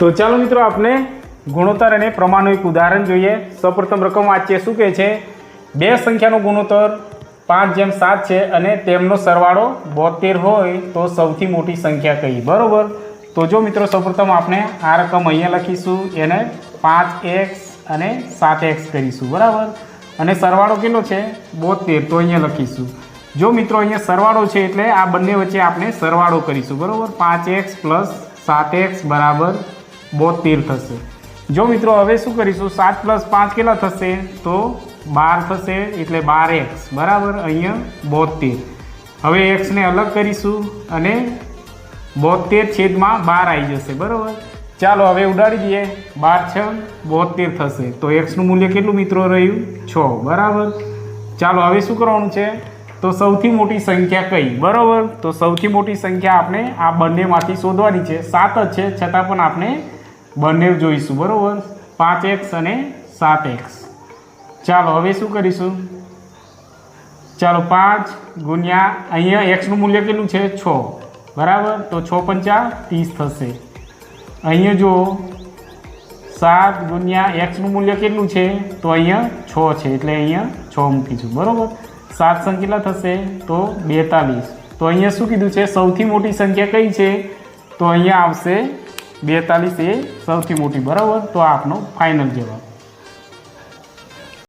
તો ચાલો મિત્રો આપણે ગુણોત્તર અને પ્રમાણનું એક ઉદાહરણ જોઈએ. સૌપ્રથમ રકમ વાંચીએ. શું કહે છે? બે સંખ્યાનો ગુણોત્તર પાંચ જેમ સાત છે અને તેમનો સરવાળો બોતેર હોય તો સૌથી મોટી સંખ્યા કઈ? બરાબર? તો જો મિત્રો સૌપ્રથમ આપણે આ રકમ અહીંયા લખીશું. એને પાંચ એક્સ અને સાત એક્સ કરીશું. બરાબર? અને સરવાળો કેટલો છે? બોતેર. તો અહીંયા લખીશું. જો મિત્રો અહીંયા સરવાળો છે એટલે આ બંને વચ્ચે આપણે સરવાળો કરીશું. બરાબર? પાંચ એક્સ પ્લસ સાત એક્સ બરાબર બોતેર થશે. જો મિત્રો, હવે શું કરીશું? સાત પ્લસ પાંચ કેટલા થશે? તો બાર થશે, એટલે બાર એક્સ બરાબર? અહીંયા બોતેર હવે એક્સને અલગ કરીશું અને બોતેર છેદમાં બાર આવી જશે. બરાબર? ચાલો, હવે ઉડાડી દઈએ. બાર છ બોતેર થશે. તો એક્સનું મૂલ્ય કેટલું મિત્રો રહ્યું? છ. બરાબર? ચાલો, હવે શું કરવાનું છે? તો સૌથી મોટી સંખ્યા કઈ? બરાબર? તો સૌથી મોટી સંખ્યા આપણે આ બંનેમાંથી શોધવાની છે. સાત જ છે, છતાં પણ આપણે બંને જોઈશું, બરાબર? પાંચ એક્સ અને સાત એક્સ. ચાલો, હવે શું કરીશું? ચાલો, પાંચ ગુણ્યા, અહીંયા એક્સનું મૂલ્ય કેટલું છે? છ. બરાબર? તો છ પંચા ત્રીસ થશે. અહીંયા જો સાત ગુણ્યા એક્સનું મૂલ્ય કેટલું છે? તો અહીંયા છ છે, એટલે અહીંયા છ મૂકીશું. બરાબર? સાત સંખ્યા થશે? તો બેતાલીસ. તો અહીંયા શું કીધું છે? સૌથી મોટી સંખ્યા કઈ છે? તો અહીંયા આવશે બેતાલીસ એ સૌથી મોટી બરાબર? તો આપનો ફાઇનલ જવાબ.